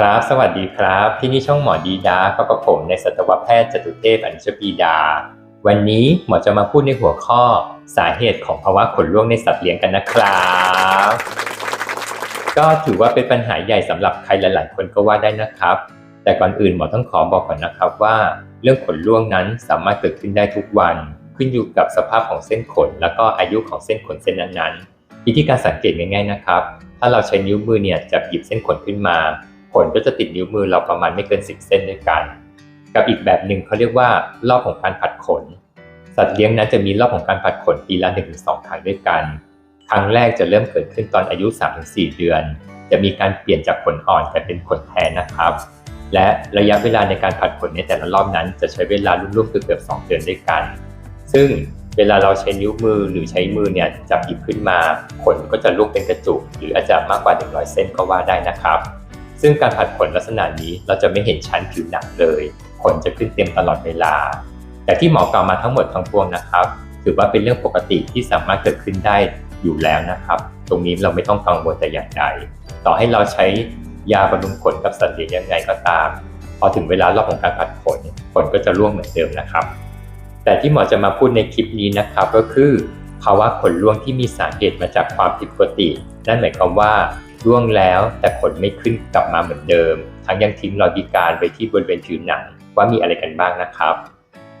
ครับ สวัสดีครับ ที่นี่ช่องหมอดีดาก็กับผมในสัตวแพทย์จตุเทพอนุชปีดา วันนี้หมอจะมาพูดในหัวข้อสาเหตุของภาวะขนร่วงในสัตว์เลี้ยงกันนะครับ ก็ถือว่าเป็นปัญหาใหญ่สำหรับใครหลาย ๆ คนก็ว่าได้นะครับ แต่ก่อนอื่นหมอต้องขอบอกก่อนนะครับว่า เรื่องขนร่วงนั้นสามารถเกิดขึ้นได้ทุกวัน ขึ้นอยู่กับสภาพของเส้นขน แล้วก็อายุของเส้นขนเส้นนั้นๆวิธีการสังเกตง่าย ๆ นะครับ ถ้าเราใช้นิ้วมือเนี่ยจับหยิบเส้นขนขึ้นมา ขนก็จะติดนิ้วมือเราประมาณไม่เกิน 10 เส้นด้วยกัน กับอีกแบบหนึ่งเขาเรียกว่ารอบของการผัดขน สัตว์เลี้ยงนั้นจะมีรอบของการผัดขนปีละ 1-2 ครั้งด้วยกัน ครั้งแรกจะเริ่มเกิดขึ้นตอนอายุ 3-4 เดือน จะมีการเปลี่ยนจากขนอ่อนกลายเป็นขนแทนนะครับ และระยะเวลาในการผัดขนในแต่ละรอบนั้น จะใช้เวลาร่วมๆเกือบๆ2เดือนด้วยกัน ซึ่งเวลาเราใช้นิ้วมือหรือใช้มือเนี่ยจับหยิบขึ้นมา ขนก็จะลุกเป็นกระจุก หรืออาจจะมากกว่า 100 เส้นก็ว่าได้นะครับ ซึ่งการผัดขนลักษณะนี้เราจะไม่เห็นชั้นผิวหนังเลย ขนจะขึ้นเต็มตลอดเวลา แต่ที่หมอกล่าวมาทั้งหมดทั้งปวงนะครับ ถือว่าเป็นเรื่องปกติที่สามารถเกิดขึ้นได้อยู่แล้วนะครับ ตรงนี้เราไม่ต้องกังวลแต่อย่างใด ต่อให้เราใช้ยาบำรุงขนกับสัตว์เลี้ยงยังไงก็ตาม พอถึงเวลารอบของการผัดขนขนก็จะร่วงเหมือนเดิมนะครับ แต่ที่หมอจะมาพูดในคลิปนี้นะครับก็คือ ภาวะขนร่วงที่มีสาเหตุมาจากความผิดปกติ นั่นหมายความว่าร่วงแล้วแต่ขนไม่ขึ้นกลับมาเหมือนเดิม ทั้งยังทิ้งรอยพิการไว้ที่บริเวณผิวหนังว่ามีอะไรกันบ้างนะครับ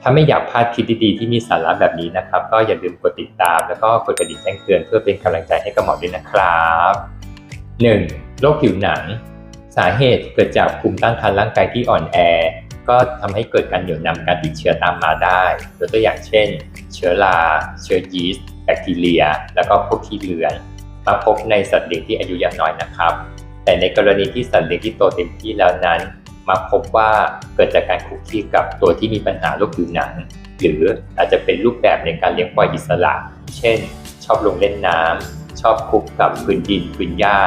ถ้าไม่อยากพลาดคลิปดีๆที่มีสาระแบบนี้นะครับ ก็อย่าลืมกดติดตาม แล้วก็กดกระดิ่งแจ้งเตือนเพื่อเป็นกำลังใจให้กับหมอด้วยนะครับ 1. โรคผิวหนัง สาเหตุเกิดจากภูมิต้านทานร่างกายที่อ่อนแอ ก็ทำให้เกิดการเหนี่ยวนำการติดเชื้อตามมาได้ยกตัวอย่างเช่น เชื้อรา เชื้อยีสต์ แบคทีเรีย แล้วก็พวกขี้เลือนมาพบในสัตว์เลี้ยงที่อายุยังน้อยนะครับ แต่ในกรณีที่สัตว์เลี้ยงที่โตเต็มที่แล้วนั้น มาพบว่าเกิดจากการคุกคีกับตัวที่มีปัญหาโรคผิวหนัง หรืออาจจะเป็นรูปแบบในการเลี้ยงปล่อยอิสระ เช่น ชอบลงเล่นน้ำชอบคุกกับพื้นดินพื้นหญ้า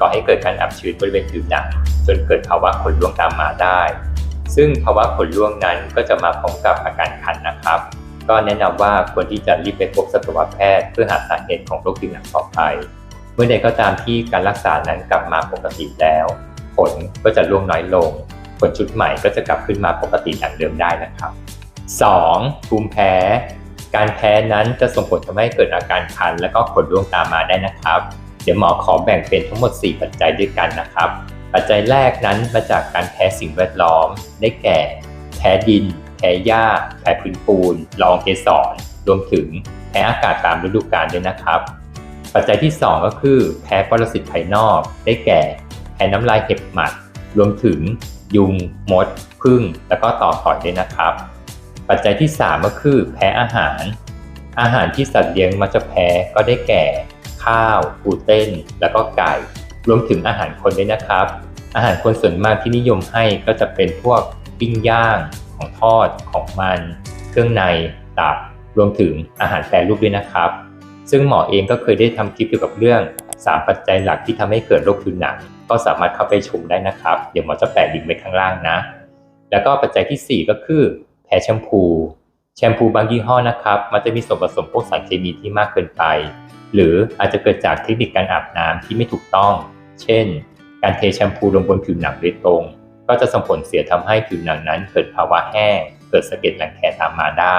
ก่อให้เกิดการอับชื้นบริเวณผิวหนัง จนเกิดภาวะขนร่วงตามมาได้ ซึ่งภาวะขนร่วงนั้นก็จะมาพร้อมกับอาการคันนะครับ ก็แนะนำว่าควรที่จะรีบไปพบสัตวแพทย์ เพื่อหาสาเหตุของโรคผิวหนังต่อไป เมื่อใดก็ตามที่การรักษานั้นกลับมาปกติแล้ว ผลก็จะร่วงน้อยลง ผลชุดใหม่ก็จะกลับขึ้นมาปกติดังเดิมได้นะครับ 2. ภูมิแพ้ การแพ้นั้นจะส่งผลทำให้เกิดอาการคัน และก็ขนร่วงตามมาได้นะครับ เดี๋ยวหมอขอแบ่งเป็นทั้งหมด 4 ปัจจัยด้วยกันนะครับ ปัจจัยแรกนั้นมาจากการแพ้สิ่งแวดล้อม ได้แก่ แพ้ดิน แพ้หญ้า แพ้พื้นปูนละอองเกสรรวมถึงแพ้อากาศตามฤดูกาลด้วยนะครับ ปัจจัยที่ 2 ก็คือ แพ้ปรสิตภายนอก ได้แก่ แพ้น้ำลายเห็บหมัด รวมถึง ยุง มดพึ่ง แล้วก็ต่อต่อยด้วยนะครับ ปัจจัยที่ 3 ก็คือ แพ้อาหาร อาหารที่สัตว์เลี้ยงมักจะแพ้ก็ได้แก่ ข้าวกลูเต้น แล้วก็ไก่ รวมถึงอาหารคนด้วยนะครับ อาหารคนส่วนมากที่นิยมให้ก็จะเป็นพวกปิ้งย่าง ของทอดของมัน เครื่องในตับรวมถึงอาหารแปรรูปด้วยนะครับ ซึ่งหมอเองก็เคยได้ทำคลิปเกี่ยวกับเรื่อง 3 ปัจจัยหลักที่ทำให้เกิดโรคผิวหนังก็สามารถเข้าไปชมได้นะครับ เดี๋ยวหมอจะแปะลิงก์ไว้ข้างล่างนะ แล้วก็ปัจจัยทีสี่ 4 ก็คือแพ้แชมพู แชมพูบางยี่ห้อนะครับ มันจะมีส่วนผสมพวกสารเคมีที่มากเกินไป หรืออาจจะเกิดจากเทคนิคการอาบน้ำที่ไม่ถูกต้อง เช่น การเทแชมพูลงบนผิวหนังโดยตรง ก็จะส่งผลเสียทำให้ผิวหนังนั้นเกิดภาวะแห้ง เกิดสะเก็ดรังแคตามมาได้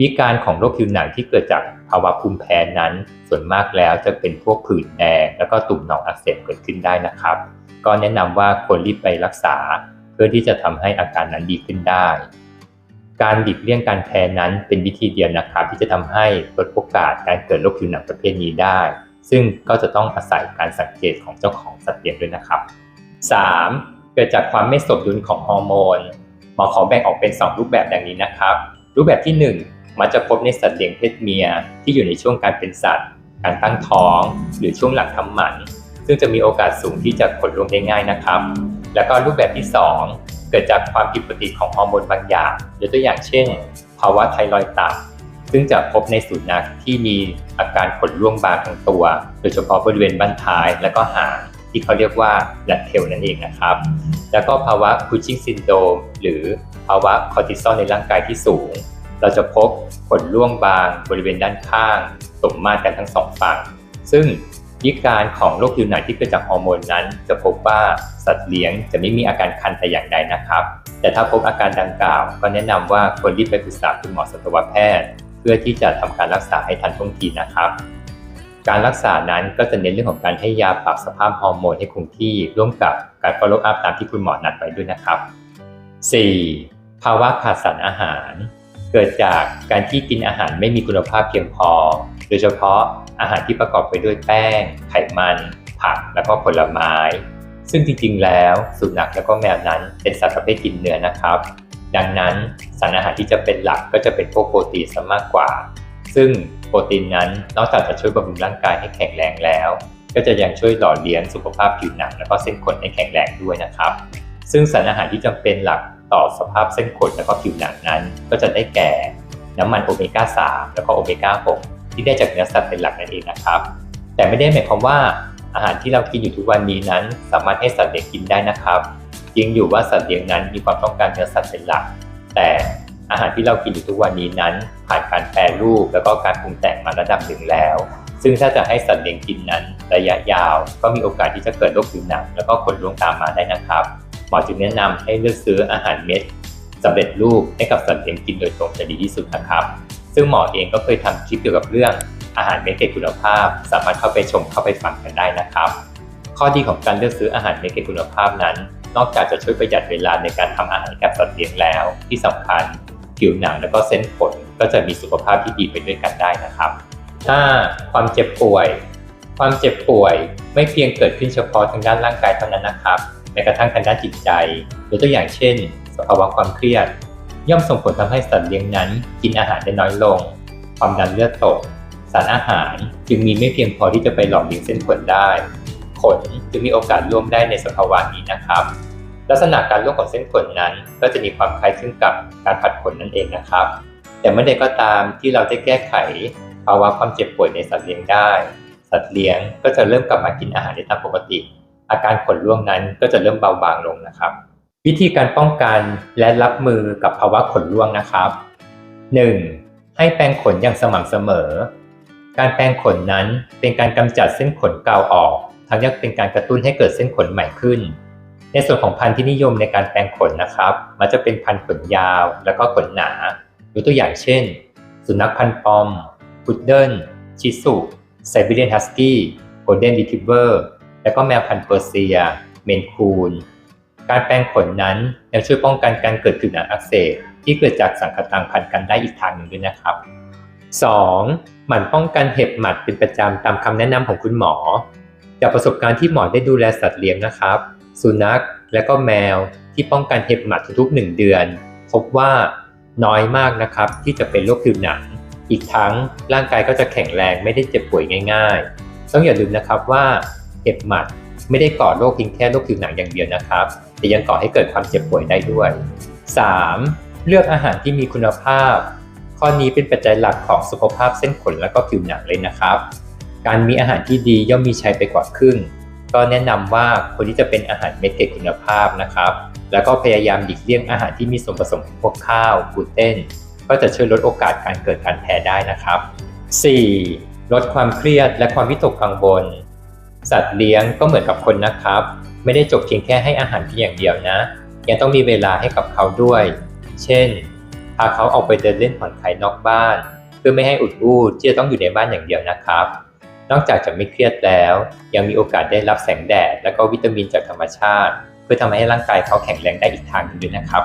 วิการของโรคผิวหนังที่เกิดจากภาวะภูมิแพ้นั้น ส่วนมากแล้วจะเป็นพวกผื่นแดง แล้วก็ตุ่มหนองอักเสบเกิดขึ้นได้นะครับ ก็แนะนำว่าควรรีบไปรักษา เพื่อที่จะทำให้อาการนั้นดีขึ้นได้ การหลีกเลี่ยงการแพ้นั้นเป็นวิธีเดียวนะครับ ที่จะทำให้ลดโอกาสการเกิดโรคผิวหนังประเภทนี้ได้ ซึ่งก็จะต้องอาศัยการสังเกตของเจ้าของสัตว์เลี้ยงด้วยนะครับ 3. เกิดจากความไม่สมดุลของฮอร์โมนหมอขอแบ่งออกเป็น 2 รูปแบบดังนี้นะครับ รูปแบบที่ 1 มักจะพบในสัตว์เลี้ยงเพศเมีย ที่อยู่ในช่วงการเป็นสัตว์ การตั้งท้อง หรือช่วงหลังทำหมัน ซึ่งจะมีโอกาสสูงที่จะขนร่วงได้ง่ายนะครับ แล้วก็รูปแบบที่ 2 เกิดจากความผิดปกติของฮอร์โมนบางอย่างยกตัวอย่างเช่น ภาวะไทรอยด์ต่ำซึ่งจะพบในสุนัขที่มีอาการขนร่วงบางทั้งตัว โดยเฉพาะบริเวณบั้นท้ายและก็หาง ที่เขาเรียกว่าแรดเทลนั่นเองนะครับ แล้วก็ภาวะคูชิงซินโดมหรือภาวะคอร์ติซอลในร่างกายที่สูง เราจะพบขนร่วงบางบริเวณด้านข้างสมมาตรกันทั้งสองฝั่ง ซึ่งวิการของโรคผิวหนังที่เกิดจากฮอร์โมนนั้น จะพบว่าสัตว์เลี้ยงจะไม่มีอาการคันแต่อย่างใดนะครับ แต่ถ้าพบอาการดังกล่าว ก็แนะนำว่าควรรีบไปปรึกษาคุณหมอสัตวแพทย์ เพื่อที่จะทำการรักษาให้ทันท่วงทีนะครับ การรักษานั้นก็จะเน้นเรื่องของการให้ยาปรับสภาพฮอร์โมนให้คงที่ร่วมกับการ follow up ตามที่คุณหมอนัดไว้ด้วยนะครับ 4. ภาวะขาดสารอาหาร เกิดจากการที่กินอาหารไม่มีคุณภาพเพียงพอ โดยเฉพาะอาหารที่ประกอบไปด้วยแป้ง ไขมัน ผักและก็ผลไม้ ซึ่งจริงๆ แล้วสุนัขและก็แมวนั้นเป็นสัตว์ประเภทกินเนื้อนะครับ ดังนั้นสารอาหารที่จะเป็นหลักก็จะเป็นพวกโปรตีนซะมากกว่า ซึ่ง ปรตีนนั้น นอกจากจะช่วยบำรุงร่างกายให้แข็งแรงแล้ว ก็จะยังช่วยหล่อเลี้ยงสุขภาพผิวหนัง และก็เส้นขนให้แข็งแรงด้วยนะครับ ซึ่งสารอาหารที่จำเป็นหลักต่อสภาพเส้นขนและก็ผิวหนังนั้น ก็จะได้แก่น้ำมันโอเมก้า 3 แล้วก็โอเมก้า 6 ที่ได้จากเนื้อสัตว์เป็นหลักนั่นเองนะครับ แต่ไม่ได้หมายความว่าอาหารที่เรากินอยู่ทุกวันนี้นั้น สามารถให้สัตว์เลี้ยงกินได้นะครับจริงอยู่ว่าสัตว์เลี้ยงนั้นมีความต้องการเนื้อสัตว์เป็นหลัก แต่ อาหารที่เรากินอยู่ทุกวันนี้นั้น ผ่านการแปรรูปแล้วก็การปรุงแต่งมาระดับหนึ่งแล้ว ซึ่งถ้าจะให้สัตว์เลี้ยงกินนั้น ระยะยาว ก็มีโอกาสที่จะเกิดโรคผิวหนังแล้วก็ขนร่วงตามมาได้นะครับหมอจึงแนะนำให้เลือกซื้ออาหารเม็ดสำเร็จรูปให้กับสัตว์เลี้ยงกินโดยตรงจะดีที่สุดนะครับ ซึ่งหมอเองก็เคยทำคลิปเกี่ยวกับเรื่องอาหารเม็ดเกรดคุณภาพ สามารถเข้าไปชมเข้าไปฟังกันได้นะครับ ข้อดีของการเลือกซื้ออาหารเม็ดเกรดคุณภาพนั้น นอกจากจะช่วยประหยัดเวลาในการทำอาหารกับสัตว์เลี้ยงแล้ว ที่สำคัญ ผิวหนังและก็เส้นขนก็จะมีสุขภาพที่ดีไปด้วยกันได้นะครับ ถ้าความเจ็บป่วย ความเจ็บป่วยไม่เพียงเกิดขึ้นเฉพาะทางด้านร่างกายเท่านั้นนะครับแม้กระทั่งทางด้านจิตใจยกตัวอย่างเช่น สภาวะความเครียด ย่อมส่งผลทำให้สัตว์เลี้ยงนั้น กินอาหารได้น้อยลง ความดันเลือดตก สารอาหารจึงมีไม่เพียงพอที่จะไปหล่อเลี้ยงเส้นขนได้ ขนจึงมีโอกาสร่วมได้ในสภาวะนี้นะครับ ลักษณะการร่วงของเส้นขนนั้น ก็จะมีความคล้ายคลึงกับการผัดขนนั่นเองนะครับ แต่เมื่อใดก็ตามที่เราได้แก้ไขภาวะความเจ็บป่วยในสัตว์เลี้ยงได้ สัตว์เลี้ยงก็จะเริ่มกลับมากินอาหารได้ตามปกติ อาการขนร่วงนั้นก็จะเริ่มเบาบางลงนะครับ วิธีการป้องกันและรับมือกับภาวะขนร่วงนะครับ 1. ให้แปรงขนอย่างสม่ำเสมอ การแปรงขนนั้นเป็นการกำจัดเส้นขนเก่าออก ทั้งยังเป็นการกระตุ้นให้เกิดเส้นขนใหม่ขึ้น ในส่วนของพันธุ์ที่นิยมในการแปรงขนนะครับ มันจะเป็นพันธุ์ขนยาว แล้วก็ขนหนายกตัวอย่างเช่น สุนัขพันธุ์ปอมพุดเดิ้ลชิสุไซบีเรียนฮัสกี้โกลเด้นรีทิเวอร์และก็แมวพันธุ์เปอร์เซีย เมนคูน การแปรงขนนั้นยังช่วยป้องกันการเกิดผิวหนังอักเสบที่เกิดจากสังคตังพันกันได้อีกทางหนึ่งด้วยนะครับ 2. หมั่นป้องกันเห็บหมัดเป็นประจำตามคำแนะนำของคุณหมอ จากประสบการณ์ที่หมอได้ดูแลสัตว์เลี้ยงนะครับ สุนัขและก็แมวที่ป้องกันเห็บหมัดทุกๆ1เดือน พบว่าน้อยมากนะครับที่จะเป็นโรคผิวหนัง อีกทั้งร่างกายก็จะแข็งแรงไม่ได้เจ็บป่วยง่าย ๆ ต้องอย่าลืมนะครับว่าเห็บหมัดไม่ได้ก่อโรคเพียงแค่โรคผิวหนังอย่างเดียวนะครับ แต่ยังก่อให้เกิดความเจ็บป่วยได้ด้วย 3. เลือกอาหารที่มีคุณภาพ ข้อนี้เป็นปัจจัยหลักของสุขภาพเส้นขนและก็ผิวหนังเลยนะครับ การมีอาหารที่ดีย่อมมีชัยไปกว่าครึ่ง ก็แนะนำว่าคนที่จะเป็นอาหารเม็ดเกรดคุณภาพนะครับ แล้วก็พยายามหลีกเลี่ยงอาหารที่มีส่วนผสมของพวกข้าวกลูเตนก็จะช่วยลดโอกาสการเกิดการแพ้ได้นะครับ 4. ลดความเครียดและความวิตกกังวลสัตว์เลี้ยงก็เหมือนกับคนนะครับ ไม่ได้จบเพียงแค่ให้อาหารเพียงอย่างเดียวนะ ยังต้องมีเวลาให้กับเขาด้วย เช่นพาเขาออกไปเดินเล่นผ่อนคลายนอกบ้าน เพื่อไม่ให้อุดอู้ที่จะต้องอยู่ในบ้านอย่างเดียวนะครับ นอกจากจะไม่เครียดแล้ว ยังมีโอกาสได้รับแสงแดด และก็วิตามินจากธรรมชาติ เพื่อทำให้ร่างกายเขาแข็งแรงได้อีกทางหนึงด้วยนะครับ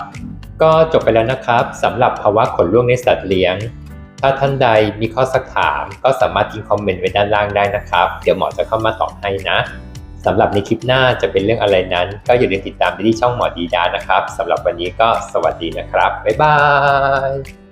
ก็จบไปแล้วนะครับสำหรับภาวะขนร่วงในสัตว์เลี้ยง ถ้าท่านใดมีข้อสักถาม ก็สามารถทิ้งคอมเมนต์ไว้ด้านล่างได้นะครับ เดี๋ยวหมอจะเข้ามาตอบให้นะสำหรับในคลิปหน้าจะเป็นเรื่องอะไรนั้น ก็อย่าลืมติดตามไปที่ช่องหมอดีดานะครับสำหรับวันนี้ก็สวัสดีนะครับบ๊ายบาย